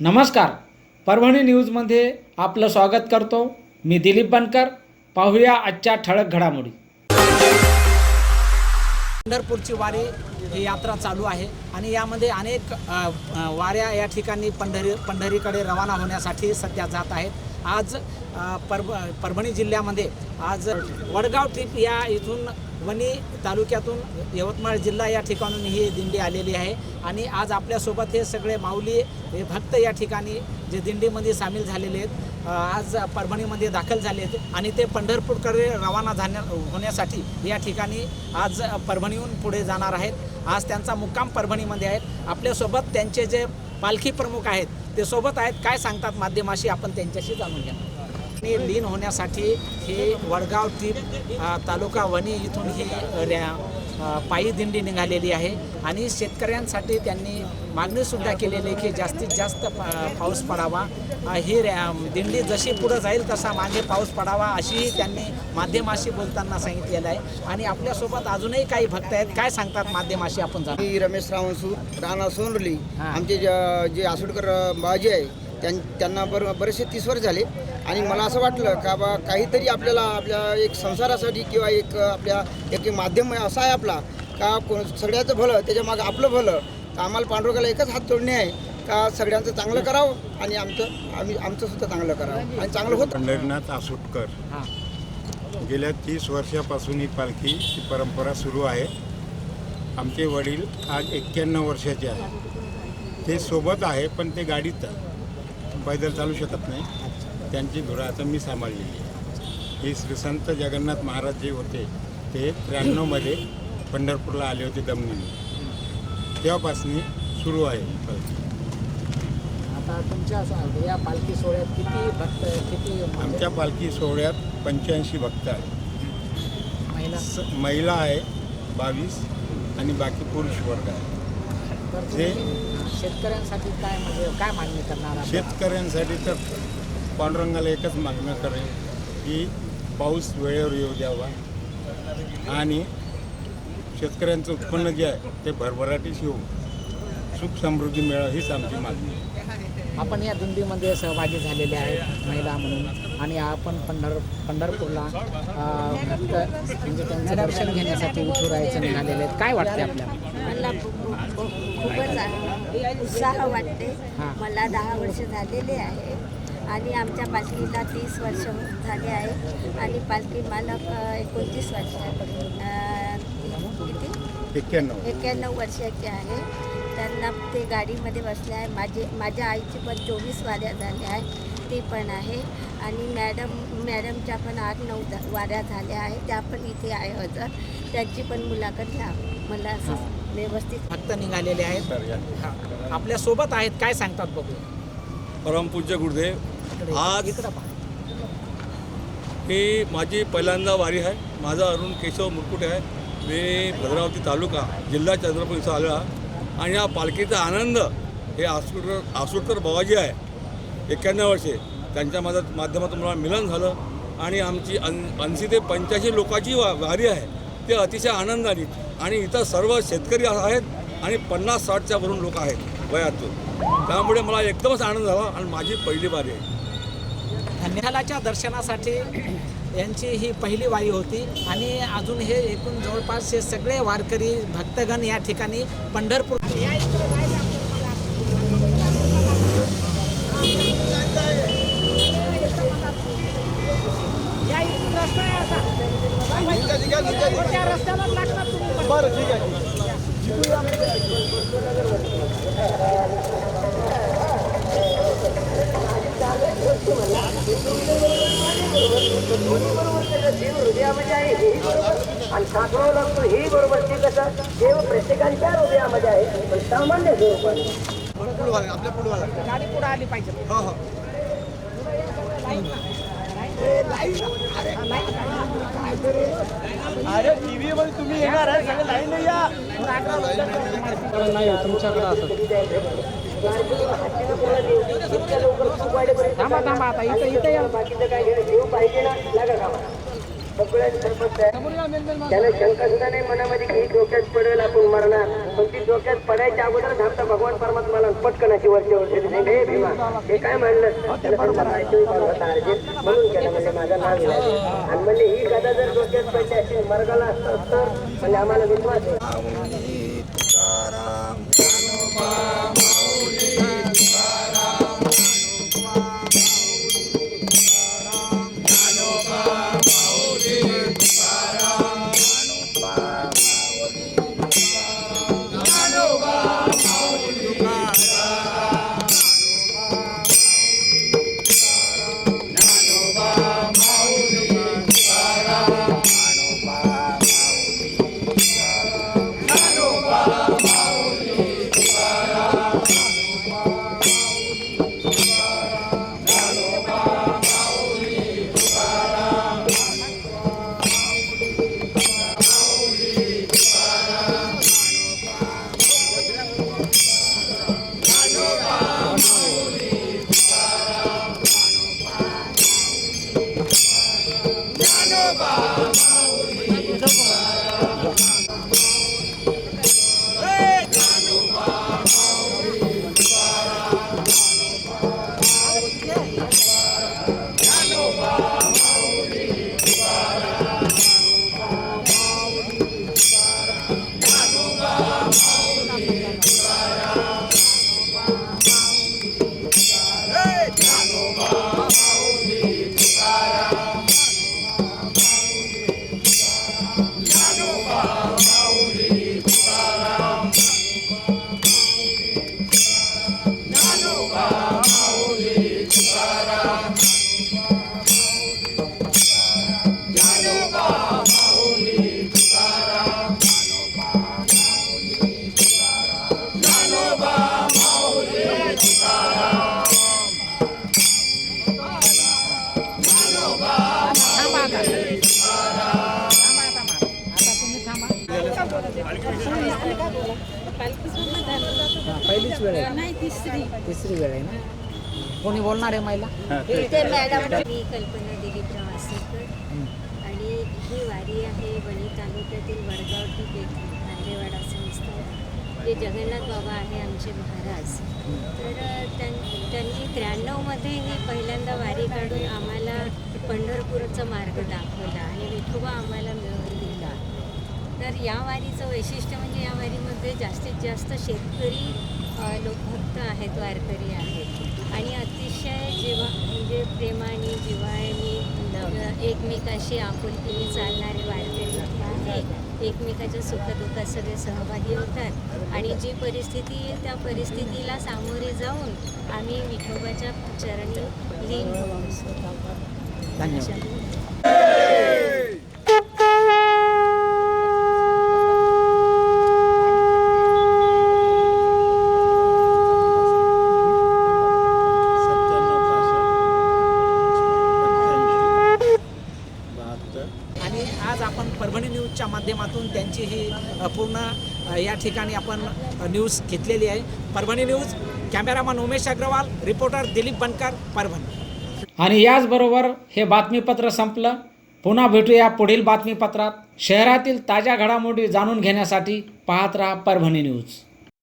नमस्कार. परभणी न्यूजमध्ये आपलं स्वागत करतो. मी दिलीप बनकर. पाहूया आजच्या ठळक घडामोडी. पंढरपूरची वारी ही यात्रा चालू आहे आणि यामध्ये अनेक वाऱ्या या ठिकाणी पंढरी पंढरीकडे रवाना होण्यासाठी सध्या जात आहेत. आज पर परभ परभणी जिल्ह्यामध्ये आज वडगाव ट्रीप या इथून वणी तालुक्यातून यवतमाळ जिल्हा या ठिकाणून ही दिंडी आलेली आहे. आणि आज आपल्यासोबत हे सगळे माऊली हे भक्त या ठिकाणी जे दिंडीमध्ये सामील झालेले आहेत आज परभणीमध्ये दाखल झाले आहेत. आणि ते पंढरपूरकडे रवाना झाण्या होण्यासाठी या ठिकाणी आज परभणीहून पुढे जाणार आहेत. आज त्यांचा मुक्काम परभणीमध्ये आहे. आपल्यासोबत त्यांचे जे पालखी प्रमुख आहेत. ते सोबत आहेत. काय सांगतात माध्यमाशी आपण त्यांच्याशी जाणून घ्या आणि लीन होण्यासाठी हे वडगाव ट्रीप तालुका वणी इथून ही पायी दिंडी निघालेली आहे आणि शेतकऱ्यांसाठी त्यांनी मागणीसुद्धा केलेली आहे की जास्तीत जास्त पाऊस पडावा. ही दिंडी जशी पुढं जाईल तसा मागे पाऊस पडावा अशीही त्यांनी माध्यमाशी बोलताना सांगितलेलं आहे. आणि आपल्यासोबत अजूनही काही भक्त आहेत. काय सांगतात माध्यमाशी आपण मी रमेश रावणसूर राणा सोनरली. आमचे ज- जे आसुडकर बाजी आहे त्यां त्यांना बर बरेचसे तीस वर्ष झाले. आणि मला असं वाटलं का बा काहीतरी आपल्याला आपल्या एक संसारासाठी किंवा एक आपल्या एक माध्यम असा आहे आपला का को सगळ्याचं भलं त्याच्या मागं आपलं भलं तर आम्हाला पांडुरंगाला एकच हात जोडणे आहे का सगळ्यांचं चांगलं करावं आणि आमचं आम्ही आमचं सुद्धा चांगलं करावं आणि चांगलं होतं. पंढरीनाथ आसुटकर. हां. गेल्या तीस वर्षापासून ही पालखीची परंपरा सुरू आहे. आमचे वडील आज एक्क्याण्णव वर्षाचे आहेत. ते सोबत आहे पण ते गाडीत पैदल चालू शकत नाही. त्यांची धुरा आता मी सांभाळलेली आहे. हे श्री संत जगन्नाथ महाराज जे होते ते त्र्याण्णवमध्ये पंढरपूरला आले होते दमनीने तेव्हापासून सुरू आहे. आता तुमच्या या पालखी सोहळ्यात किती भक्त किती म्हणजे आमच्या पालखी सोहळ्यात पंच्याऐंशी भक्त आहेत. महिला? महिला आहे बावीस आणि बाकी पुरुष वर्ग आहे जे- शेतकऱ्यांसाठी काय म्हणजे काय मागणी करणार? शेतकऱ्यांसाठी तर पांडुरंगाला एकच मागणं करेल की पाऊस वेळेवर येऊ द्यावा. आणि शेतकऱ्यांचं उत्पन्न जे आहे ते भरभराटीस येऊ सुख समृद्धी मिळावं हीच आमची मागणी आहे. आपण या दिंडीमध्ये सहभागी झालेले आहेत महिला म्हणून. आणि आपण पंढर पंढरपूरला म्हणजे त्यांचं दर्शन घेण्यासाठी विठुरायचं निघालेले आहेत. काय वाटते आपल्याला? मला खूप- खूप- खूपच उत्साह वाटते. मला दहा वर्ष झालेले आहे आणि आमच्या पालखीला तीस वर्ष झाले आहे. आणि पालखी मालक एकोणतीस वर्ष किती? एक्क्याण्णव. एक्क्याण्णव वर्षाचे आहे. त्यांना ते गाडीमध्ये बसले आहे. माझे माझ्या आईची पण चोवीस वाऱ्या झाल्या आहे ती पण आहे. आणि मॅडम मॅडमच्या पण आठ नऊ वाऱ्या झाल्या आहे त्या पण इथे आहे हजर. त्यांची पण मुलाखत घ्या. मला असं व्यवस्थित भक्त निघालेले आहेत. हा. आपल्यासोबत आहेत. काय सांगतात बघू? परमपूज्य गुरुदेव आज- इकडं पहा. ही माझी पहिल्यांदा वारी आहे. माझा अरुण केशव मुरकुटे आहे. मी भद्रावती तालुका जिल्हा चंद्रपूर इथं आलो आहे. आणि या पालखीचा आनंद हे आसुटकर आसुटकर बाबाजी आहे एक्क्याण्णव वर्षे त्यांच्या मदत माध्यमातून मला मिलन झालं. आणि आमची अन ऐंशी ते पंच्याऐंशी लोकांची वा वारी आहे ते अतिशय आनंदाने आणि इथं सर्व शेतकरी आहेत आणि पन्नास साठच्या वरून लोक आहेत वयातून. त्यामुळे मला एकदमच आनंद झाला आणि माझी पहिली वारी आहे. दर्शनासाठी यांची ही पहिली वारी होती आणि अजून हे एकूण जवळपास हे सगळे वारकरी भक्तगण या ठिकाणी पंढरपूर या इथून रस्ता आहे असा. त्या रस्त्यालाच लागतात तुम्ही. आणि साधवावं लागतो हे बरोबर. ते कसं देव प्रत्येकाच्या हृदयामध्ये आहे पण सामान्य स्वरूपाने गाडी पुढे आली पाहिजे. अरे टी व्हीमध्ये तुम्ही येणार आहे सगळं लाईन या. थांबा थांबा आता इथं इथं या. बाकीचं काय घेणं त्याला शंका सुद्धा नाही मनामध्ये की ही डोक्यात पडेल आपण मरणार. पण ती डोक्यात पडायच्या अगोदर थांबता भगवान परमात्माला पटकनाची अशी वरची वरची हे भीमा हे काय म्हणलं? त्याला म्हणून केलं म्हणजे माझा नाव लिहिलं आणि म्हणजे ही कथा जर डोक्यात पडली अशी मर्गाला असतं तर? म्हणजे आम्हाला विश्वास हा, पहिलीच वेळ आहे. नाही तिसरी. तिसरी वेळ आहे ना? कोणी बोलणार आहे महिला? ते मॅडम मी कल्पना दिलीपराव आसेकर आणि ही वारी आहे वणी तालुक्यातील वडगाव टी बेट खांदेवाडा संस्थान जे जगन्नाथ बाबा आहे आमचे महाराज. तर अ, त्यां त्यांनी त्र्याण्णवमध्ये ही पहिल्यांदा वारी काढून आम्हाला पंढरपूरचा मार्ग दाखवला आणि विठोबा आम्हाला मिळवून दिला. तर या वारीचं वैशिष्ट्य म्हणजे या वारीमध्ये जास्तीत जास्त शेतकरी अ, लोक भक्त आहेत वारकरी आहेत. आणि अतिशय जीवा म्हणजे प्रेमाने जिव्हाळ्याने एकमेकाशी आपुलकीने चालणारे वारकरी आहेत. एकमेकाच्या सुखदुःखात सगळे सहभागी होतात. आणि जी परिस्थिती त्या परिस्थितीला सामोरे जाऊन आम्ही विठोबाच्या चरणी लीन होत असतो. धन्यवाद आणि आज आपण परभणी न्यूजच्या माध्यमातून त्यांची ही पूर्ण या ठिकाणी आपण न्यूज घेतलेली आहे. Parbhani news cameraman Umesh Agrawal reporter Dilip Bankar Parbhani. आणि याचबरोबर हे बातमीपत्र संपलं. पुन्हा भेटूया पुढील बातमीपत्रात. शहरातील ताज्या घडामोडी जाणून घेण्यासाठी पाहत राहा परभणी न्यूज